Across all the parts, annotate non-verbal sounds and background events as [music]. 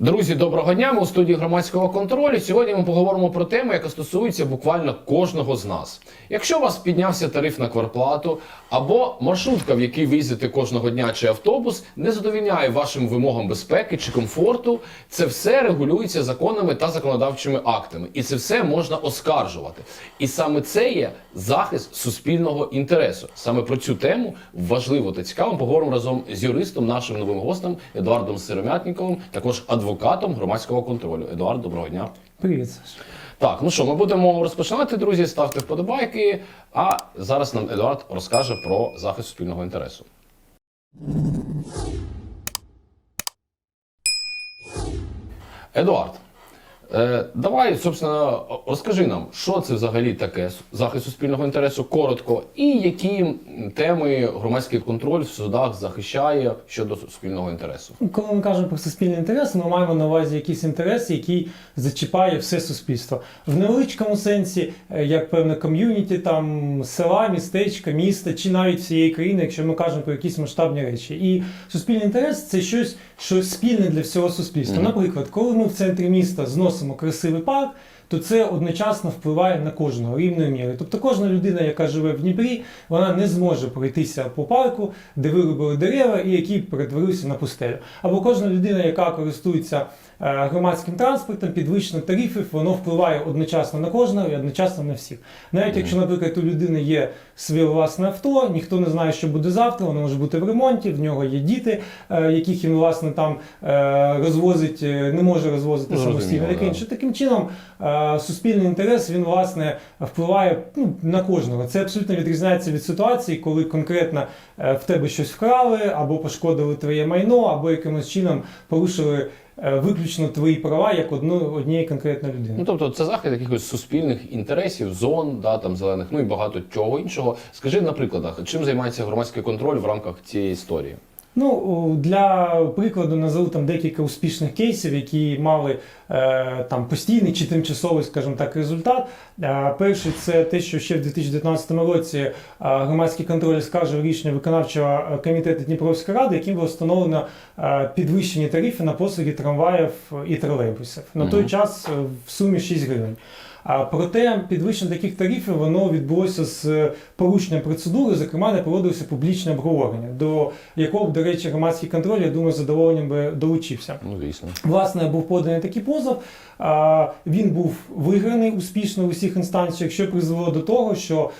Друзі, доброго дня. Ми у студії громадського контролю. Сьогодні ми поговоримо про тему, яка стосується буквально кожного з нас. Якщо у вас піднявся тариф на квартплату, або маршрутка, в якій ви кожного дня, чи автобус, не задовільняє вашим вимогам безпеки чи комфорту, це все регулюється законами та законодавчими актами, і це все можна оскаржувати. І саме це є захист суспільного інтересу. Саме про цю тему важливо та цікаво поговоримо разом з юристом, нашим новим гостем Едуардом Сиромятніковим, також адвокатом громадського контролю. Едуард, доброго дня. Привіт, Так, ну що, ми будемо розпочинати, друзі. Ставте вподобайки. А зараз нам Едуард розкаже про захист спільного інтересу. Едуард, е, давай, собственно, розкажи нам, що це взагалі таке захист суспільного інтересу коротко, і які теми громадський контроль в судах захищає щодо суспільного інтересу. Коли ми кажемо про суспільний інтерес, ми маємо на увазі якийсь інтерес, який зачіпає все суспільство. В невеличкому сенсі, е, як певне ком'юніті, там села, містечка, міста чи навіть всієї країни, якщо ми кажемо про якісь масштабні речі. І суспільний інтерес це щось, що спільне для всього суспільства. Мгм. Наприклад, коли ми в центрі міста зносимо красивий парк. То це одночасно впливає на кожного рівною мірою. Тобто кожна людина, яка живе в Дніпрі, вона не зможе пройтися по парку, де вирубили дерева і які перетворилися на пустелю. Або кожна людина, яка користується е, громадським транспортом, підвищено тарифів, воно впливає одночасно на кожного і одночасно на всіх. Навіть якщо, наприклад, у людини є своє власне авто, ніхто не знає, що буде завтра, воно може бути в ремонті, в нього є діти, е, яких він власне там е, розвозить, не може розвозити Зрозуміло, самостійно. Таке інше. Таким чином, суспільний інтерес він власне впливає ну, на кожного. Це абсолютно відрізняється від ситуації, коли конкретно е, в тебе щось вкрали, або пошкодили твоє майно, або якимось чином порушили е, виключно твої права як одну, однієї конкретної людини. Ну тобто це захист якихось суспільних інтересів, зон, да, там зелених, ну і багато чого іншого. Скажи на прикладах, чим займається громадський контроль в рамках цієї історії? Ну, для прикладу назову там декілька успішних кейсів, які мали е, там постійний чи тимчасовий, скажімо так, результат. Е, перший це те, що ще в 2019 році е, громадський контроль скаржив рішення виконавчого комітету Дніпровської ради, яким було встановлено підвищені тарифи на послуги трамваїв і тролейбусів. На той час в сумі 6 гривень. А проте підвищення таких тарифів воно відбулося з порушенням процедури, зокрема не проводилося публічне обговорення, до якого б, до речі, громадський контроль, я думаю, з задоволенням би долучився. Ну звісно. Власне, був поданий такий позов. а, Він був виграний успішно в усіх інстанціях, що призвело до того, що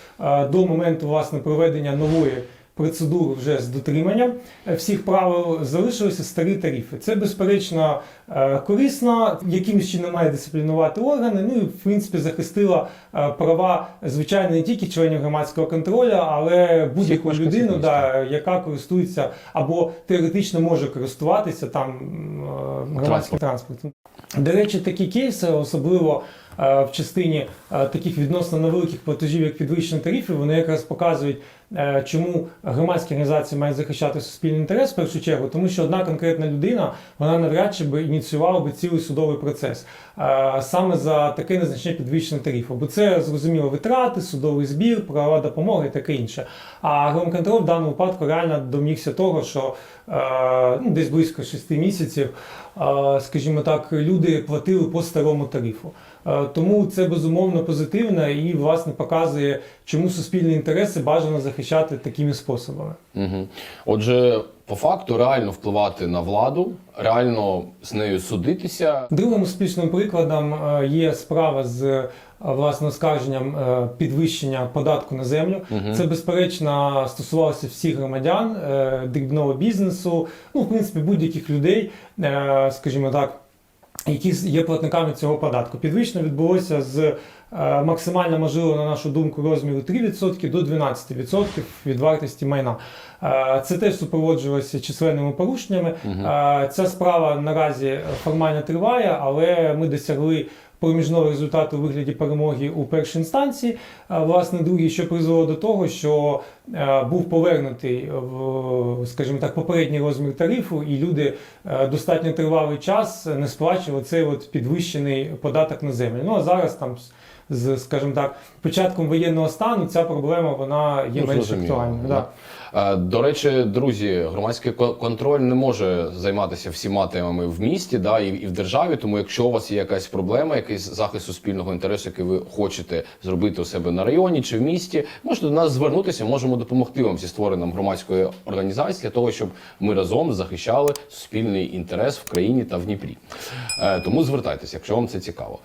до моменту власне проведення нової. Процедури вже з дотриманням е, всіх правил залишилися старі тарифи. Це безперечно е, корисно, якимось чином має дисциплінувати органи. Ну і в принципі захистила е, права звичайно не тільки членів громадського контролю, але будь-яку людину, да, яка користується або теоретично може користуватися там громадським транспортом. До речі, такі кейси, особливо в частині е, таких відносно невеликих платежів, як підвищення тарифів, вони якраз показують, е, чому громадські організації мають захищати суспільний інтерес в першу чергу, тому що одна конкретна людина вона навряд чи би ініціювала би цілий судовий процес е, саме за таке незначне підвищення тарифу. Бо це зрозуміло витрати, судовий збір, правова допомога і таке інше. А громконтроль в даному випадку реально домігся того, що е, ну, десь близько 6 місяців, е, скажімо так, люди платили по старому тарифу. Е, Тому це безумовно позитивно і власне показує, чому суспільні інтереси бажано захищати такими способами. Угу. Отже, по факту реально впливати на владу, реально з нею судитися. Другим успішним прикладом е, є справа з е, власне оскарженням підвищення податку на землю. Мгм. Це безперечно стосувалося всіх громадян, дрібного бізнесу, ну в принципі будь-яких людей, скажімо так. Які є платниками цього податку. Підвищення відбулося з е, максимально можливо, на нашу думку, розміру 3% до 12% від вартості майна. Е, Це теж супроводжувалося численними порушеннями. Е, Ця справа наразі формально триває, але ми досягли проміжного результату у вигляді перемоги у першій інстанції. Е, Власне, другий, що призвело до того, що е, був повернутий в, скажімо так, попередній розмір тарифу, і люди е, достатньо тривалий час не сплачували цей от підвищений податок на землю. Ну а зараз там. з- скажімо так, початком воєнного стану ця проблема вона є Ну, менш актуальною. да. Е, До речі, друзі, громадський контроль не може займатися всіма темами в місті, да, і, і в державі. Тому, якщо у вас є якась проблема, якийсь захист суспільного інтересу, який ви хочете зробити у себе на районі чи в місті, можете до нас звернутися, можемо допомогти вам зі створенням громадської організації для того, щоб ми разом захищали суспільний інтерес в країні та в Дніпрі. Е, Тому звертайтеся, якщо вам це цікаво.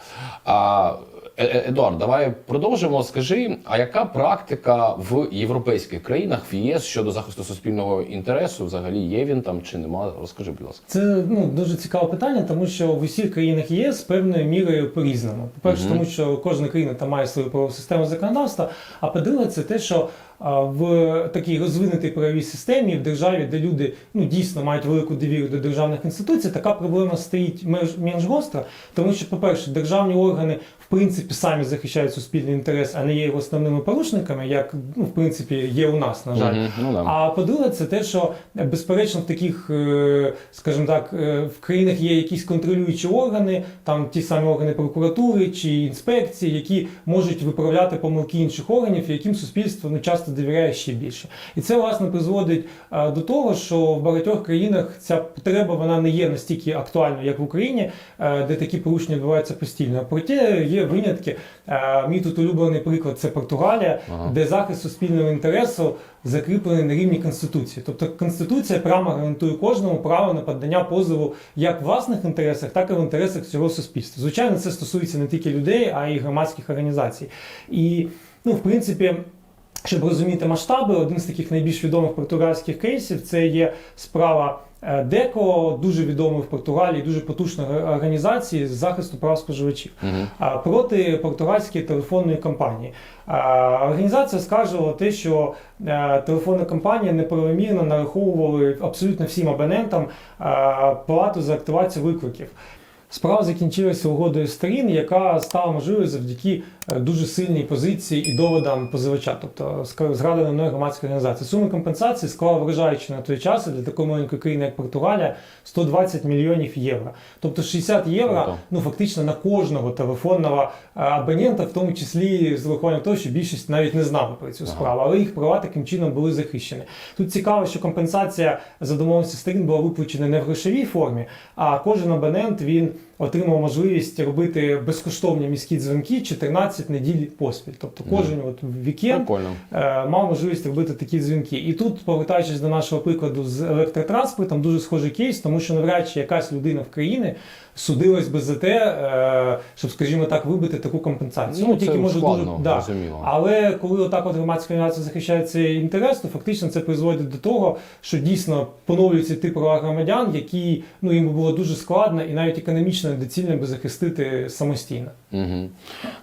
А Едуард, давай продовжимо. Скажи, а яка практика в європейських країнах в ЄС щодо захисту суспільного інтересу? Взагалі є він там чи нема? Розкажи, будь ласка. Це ну дуже цікаве питання, тому що в усіх країнах ЄС певною мірою по-різному. По-перше, угу. тому що кожна країна там має свою правову систему законодавства. А по-друге, це те, що в такій розвинутій правовій системі в державі, де люди ну дійсно мають велику довіру до державних інституцій, така проблема стоїть менш, менш гостро, тому що, по-перше, державні органи в принципі самі захищають суспільний інтерес, а не є його основними порушниками, як ну в принципі є у нас, на жаль. Ну да. А по-друге, це те, що безперечно в таких, е, скажімо так, е, в країнах є якісь контролюючі органи, там ті самі органи прокуратури чи інспекції, які можуть виправляти помилки інших органів, яким суспільство ну часто довіряє ще більше. І це власне призводить е, до того, що в багатьох країнах ця потреба вона не є настільки актуальною, як в Україні, е, де такі порушення відбуваються постійно. Проте є винятки. Е, Мій тут улюблений приклад це Португалія, Ага. де захист суспільного інтересу закріплений на рівні конституції. Тобто конституція прямо гарантує кожному право на подання позову як в власних інтересах, так і в інтересах всього суспільства. Звичайно, це стосується не тільки людей, а й громадських організацій. І ну, в принципі. Щоб розуміти масштаби, один з таких найбільш відомих португальських кейсів це є справа е, Деко, дуже відомої в Португалії, дуже потужної організації з захисту прав споживачів а, проти португальської телефонної компанії. Організація скаржила те, що е, телефонна компанія неправомірно нараховувала абсолютно всім абонентам плату за активацію викликів. Справа закінчилася угодою сторін, яка стала можливою завдяки дуже сильній позиції і доводам позивача, тобто згаданої мною громадської організації. Сума компенсації склала вражаючи на той час для такої маленької країни, як Португалія, 120 мільйонів євро. Тобто 60 євро ну фактично на кожного телефонного е, абонента, в тому числі з урахуванням того, що більшість навіть не знали про цю справу, але їх права таким чином були захищені. Тут цікаво, що компенсація за домовленості сторін була виплачена не в грошовій формі, а кожен абонент він отримав можливість робити безкоштовні міські дзвінки 14 неділь поспіль. Тобто кожен от вікенд Прикольно. е, мав можливість робити такі дзвінки. І тут, повертаючись до нашого прикладу з електротранспортом, дуже схожий кейс, тому що навряд чи якась людина в країні судилась би за те, е, щоб, скажімо так, вибити таку компенсацію. Ну, це може складно, да. зрозуміло. Але коли отак от громадська організація захищає цей інтерес, то фактично це призводить до того, що дійсно поновлюються ті права громадян, які ну їм було дуже складно і навіть економічно недоцільно би захистити самостійно. Угу.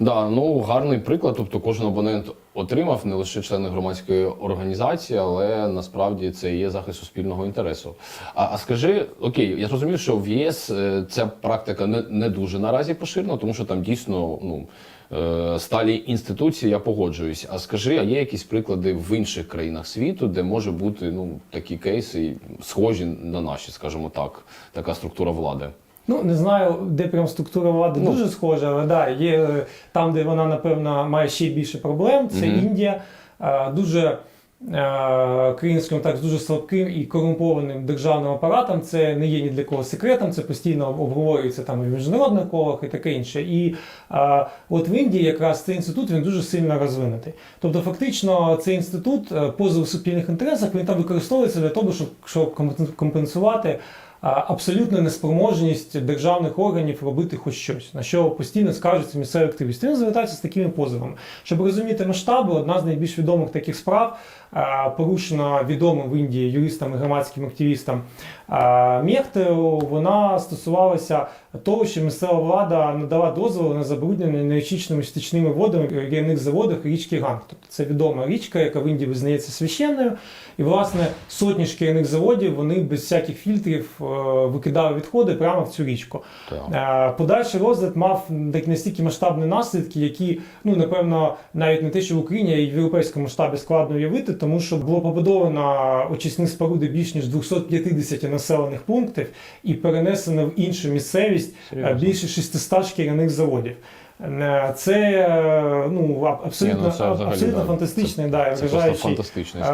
Да, ну гарний приклад. Тобто кожен абонент отримав не лише члени громадської організації, але насправді це є захист суспільного інтересу. А, а скажи, окей, я зрозумів, що в ЄС е, ця практика не, не дуже наразі поширена, тому що там дійсно ну. е, Сталі інституції, я погоджуюсь. А скажи, а є якісь приклади в інших країнах світу, де може бути ну такі кейси, схожі на наші, скажімо так, така структура влади? Ну не знаю, де прям структура влади Ну. дуже схожа, але да, є е, там, де вона напевно має ще більше проблем. Це Мгм. Індія, Е, дуже е, країна, скажімо так, з дуже слабким і корумпованим державним апаратом. Це не є ні для кого секретом, це постійно обговорюється там і в міжнародних колах і таке інше. І е, от в Індії якраз цей інститут він дуже сильно розвинутий. Тобто, фактично, цей інститут е, позов у суспільних інтересах він там використовується для того, щоб, щоб компенсувати а, абсолютна неспроможність державних органів робити хоч щось, на що постійно скаржаться місцеві активісти. Він звертається з такими позовами. Щоб розуміти масштаби, одна з найбільш відомих таких справ порушена відомим в Індії юристам і громадським активістам а, вона стосувалася того, що місцева влада надала дозволи на забруднення неочищеними стічними водами в рівних заводах річки Ганг. Тобто це відома річка, яка в Індії визнається священною. І, власне, сотні шкіряних заводів вони без всяких фільтрів е, викидали відходи прямо в цю річку. Так. Е, Подальший розгляд мав настільки масштабні наслідки, які, ну напевно, навіть не те, що в Україні, а й в європейському масштабі складно уявити, тому що було побудовано очисні споруди більш ніж 250 населених пунктів і перенесено в іншу місцевість е, більше 600 шкіряних заводів. Е, Це е, ну, абсолютно, ну, абсолютно да. фантастичний да, Це вражаючий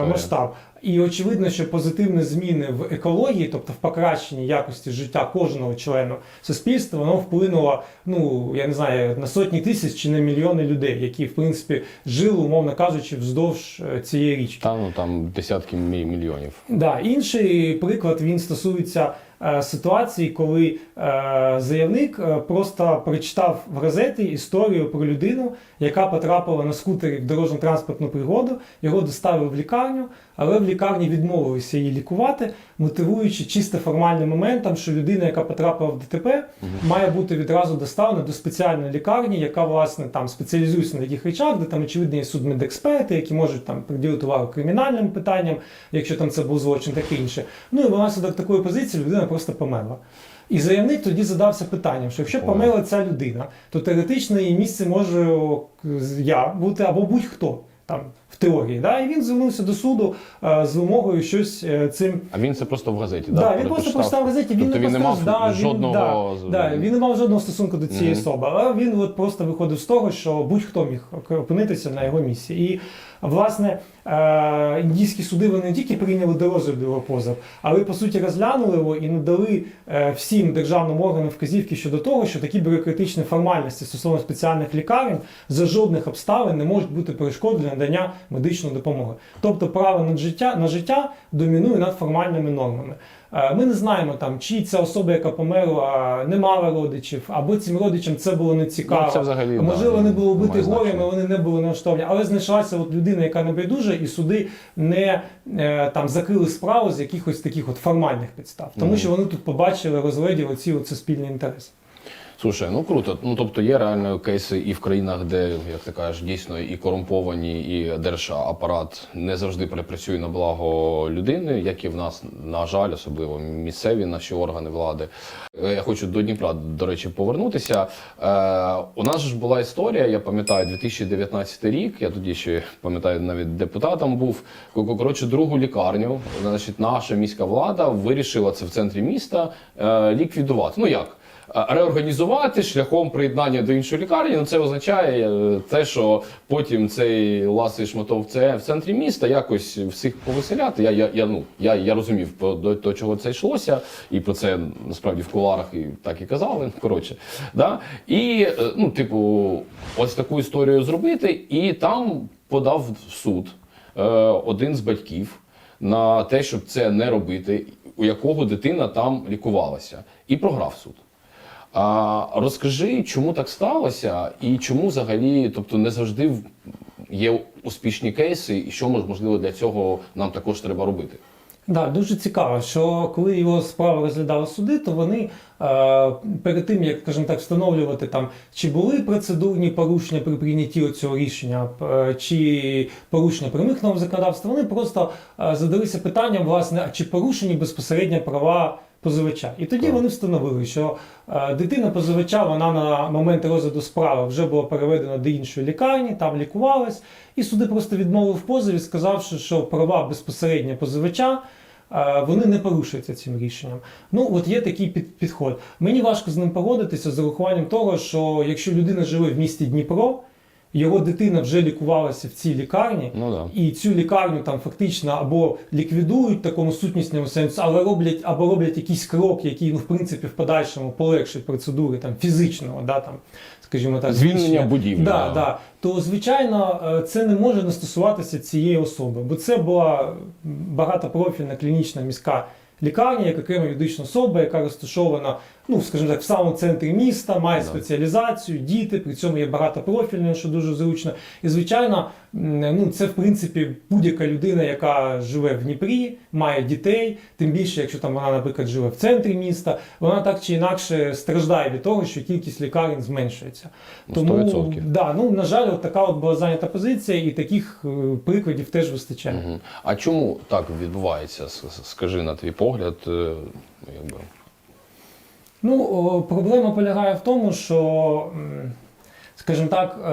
масштаб. І очевидно, що позитивні зміни в екології, тобто в покращенні якості життя кожного члена суспільства, воно вплинуло, ну я не знаю, на сотні тисяч чи на мільйони людей, які в принципі жили, умовно кажучи, вздовж е, цієї річки. Та ну там десятки мільйонів. Да, інший приклад він стосується ситуації, коли е, заявник е, просто прочитав в газеті історію про людину, яка потрапила на скутері в дорожньо-транспортну пригоду, його доставили в лікарню, але в лікарні відмовилися її лікувати, мотивуючи чисто формальним моментом, що людина, яка потрапила в ДТП, має бути відразу доставлена до спеціальної лікарні, яка власне там спеціалізується на таких речах, де там очевидно є судмедексперти, які можуть там приділити увагу кримінальним питанням, якщо там це був злочин, таке інше. Ну і внаслідок такої позиції людина просто померла. І заявник тоді задався питанням, що якщо померла ця людина, то теоретично її місце може я бути або будь-хто там в теорії. Да? І він звернувся до суду е, з вимогою щось е, цим А він це просто в газеті, Да, да, він просто прочитав в газеті, він Тобто не він не мав да, він- Да, да, він не мав жодного стосунку до цієї особи, але він от просто виходив з того, що будь-хто міг опинитися на його місці. І власне е, індійські суди вони не тільки прийняли до розгляду його позов, але по суті розглянули його і надали е, всім державним органам вказівки щодо того, що такі бюрократичні формальності стосовно спеціальних лікарень за жодних обставин не можуть бути перешкодою для надання медичної допомоги. Тобто право на життя на життя домінує над формальними нормами. Е, Ми не знаємо там, чи ця особа, яка померла, не мала родичів, або цим родичам це було не цікаво. Ну, це взагалі, Можливо, да, вони були вбиті має горем, вони не були налаштовані. Але знайшлася от людина, яка не байдужа, і суди не е, там закрили справу з якихось таких от формальних підстав, тому Мгм. що вони тут побачили, розгляділи ці от суспільні інтереси. Слушай, ну круто. Ну тобто є реально кейси і в країнах, де, як ти кажеш, дійсно і корумповані, і держапарат не завжди працює на благо людини, як і в нас, на жаль, особливо місцеві наші органи влади. Е, Я хочу до Дніпра, до речі, повернутися. Е, у нас ж була історія, я пам'ятаю, 2019 рік. Я тоді ще пам'ятаю, навіть депутатом був. Коротше, другу лікарню, значить, наша міська влада вирішила це в центрі міста е, ліквідувати. Ну як? Е, Реорганізувати шляхом приєднання до іншої лікарні, ну це означає е, те, що потім цей ласий шматов в центрі міста якось всіх повеселяти. Я, я, я, ну, я, я розумів про до, до чого це йшлося, і про це насправді в куларах і так і казали. [laughs] Коротше, да? І е, ну, типу, ось таку історію зробити, і там подав в суд е, один з батьків на те, щоб це не робити, у якого дитина там лікувалася, і програв суд. А розкажи, чому так сталося, і чому взагалі, тобто не завжди є успішні кейси, і що можливо для цього нам також треба робити? Да, дуже цікаво, що коли його справу розглядали суди, то вони е, перед тим, як скажімо так, встановлювати там, чи були процедурні порушення при прийнятті цього рішення, е, чи порушення прямих норм законодавства, вони просто е, задалися питанням, власне, а чи порушені безпосередньо права позивача. І тоді Так. вони встановили, що е, дитина позивача вона на момент розгляду справи вже була переведена до іншої лікарні, там лікувалась, і суди просто відмовили в позові, сказавши, що права безпосередньо позивача. е, Вони не порушуються цим рішенням. Ну, от є такий під, підход. Мені важко з ним погодитися з урахуванням того, що якщо людина живе в місті Дніпро, його дитина вже лікувалася в цій лікарні, Ну да. і цю лікарню там фактично або ліквідують в такому сутнісному сенсі, але роблять або роблять якийсь крок, який ну, в принципі в подальшому полегшить процедури там фізичного, да там, скажімо так, Звільнення будівлі, Да, да. да. То звичайно е, це не може не стосуватися цієї особи, бо це була багатопрофільна клінічна міська. Лікарня, як окрема юридична особа, яка розташована, ну скажімо так, в самому центрі міста, має спеціалізацію, діти, при цьому є багатопрофільною, що дуже зручно. І звичайно, ну це в принципі будь-яка людина, яка живе в Дніпрі, має дітей, тим більше, якщо там вона, наприклад, живе в центрі міста, вона так чи інакше страждає від того, що кількість лікарень зменшується. Тому 100%. да, ну на жаль, от така от була зайнята позиція, і таких е, прикладів теж вистачає. Мгм. А чому так відбувається? Скажи на твій погляд, е, якби. Ну, проблема полягає в тому, що, скажімо так, е,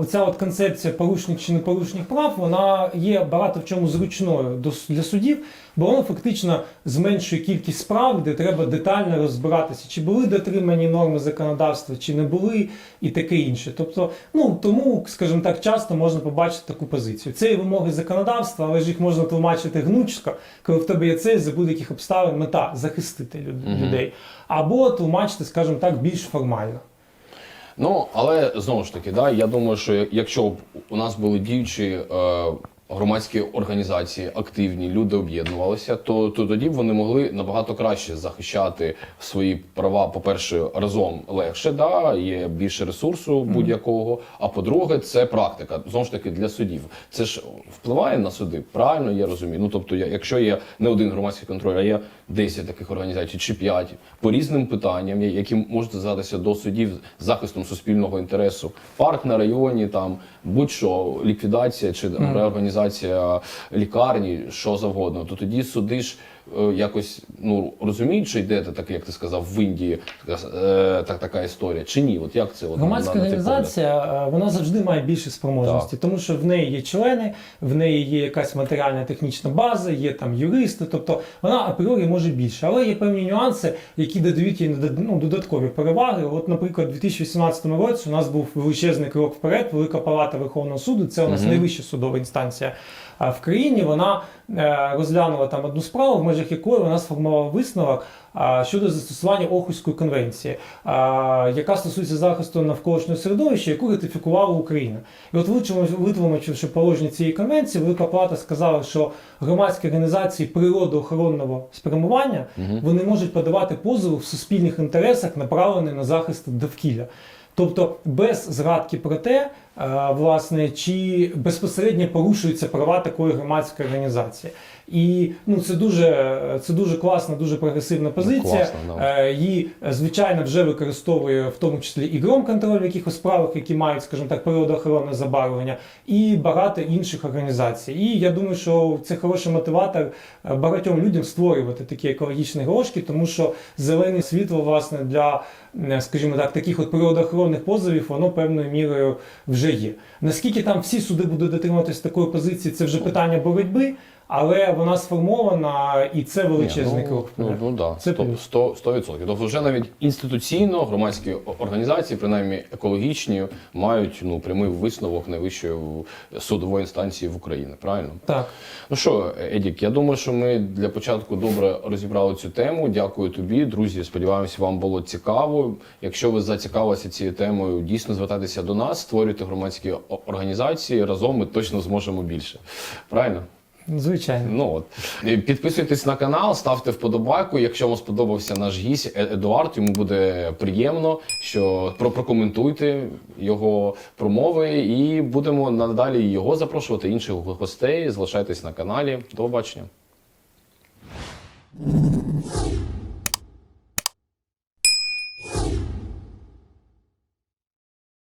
оця от концепція порушник чи непорушних прав, вона є багато в чому зручною для судів, бо воно фактично зменшує кількість справ, де треба детально розбиратися, чи були дотримані норми законодавства, чи не були, і таке інше. Тобто, ну тому, скажімо так, часто можна побачити таку позицію. Це є вимоги законодавства, але ж їх можна тлумачити гнучко, коли в тебе є цель за будь-яких обставин мета захистити людей, або тлумачити, скажімо так, більш формально. Ну, але знову ж таки, да, я думаю, що якщо б у нас були діючі е, громадські організації, активні, люди об'єднувалися, то, то тоді б вони могли набагато краще захищати свої права, по-перше, разом легше, да, є більше ресурсу будь-якого. А по-друге, це практика. Знову ж таки, для судів. Це ж впливає на суди. Правильно я розумію. Ну тобто, я- якщо є не один громадський контроль, а є 10 таких організацій чи 5 по різним питанням, які можуть задатися до судів з захистом суспільного інтересу, парк на районі, там будь-що ліквідація чи реорганізація лікарні, що завгодно, то тоді суди ж якось ну розуміють, що йде таке, як ти сказав, в Індії така, е, так, така історія, чи ні? От як це от, Громадська на- на організація е, вона завжди має більше спроможності, тому що в неї є члени, в неї є якась матеріальна технічна база, є там юристи, тобто вона апріорі може більше. Але є певні нюанси, які додають їй ну, додаткові переваги. От, наприклад, у 2018 році у нас був величезний крок вперед, Велика Палата Верховного суду. Це у нас Мгм. найвища судова інстанція в країні. Вона е, розглянула там одну справу, в межах якої вона сформувала висновок щодо застосування Охуської конвенції, яка стосується захисту навколишнього середовища, яку ратифікувала Україна. І от витлумачивши положення цієї конвенції, Велика Палата сказала, що громадські організації природоохоронного спрямування вони можуть подавати позови в суспільних інтересах, направлені на захист довкілля. Тобто без згадки про те, е, власне, чи безпосередньо порушуються права такої громадської організації. І ну, це дуже, це дуже класна, дуже прогресивна позиція. класно, да. Е, Її, е, звичайно, вже використовує в тому числі і громконтроль в якихось справах, які мають, скажімо так, природоохоронне забарвлення, і багато інших організацій. І я думаю, що це хороший мотиватор е, багатьом людям створювати такі екологічні грошки, тому що зелене світло, власне, для, скажімо так, таких от природоохоронних позовів, воно певною мірою вже є. Наскільки там всі суди будуть дотримуватись такої позиції, це вже питання боротьби. Але вона сформована, і це величезний Ні, крок. Ну, ну, да, Це 100%. плюс. 100%, 100%. Тобто вже навіть інституційно громадські організації, принаймні екологічні, мають ну, прямий висновок найвищої судової інстанції в Україні. Правильно? Так. Ну що, Едік, я думаю, що ми для початку добре розібрали цю тему. Дякую тобі, друзі. Сподіваємося, вам було цікаво. Якщо ви зацікавилися цією темою, дійсно звертайтеся до нас, створюйте громадські організації. Разом ми точно зможемо більше. Правильно? Звичайно. Ну от підписуйтесь на канал, ставте вподобайку. Якщо вам сподобався наш гість Е- Едуард, йому буде приємно, що про прокоментуйте його промови, і будемо надалі його запрошувати інших гостей. Залишайтесь на каналі. До побачення.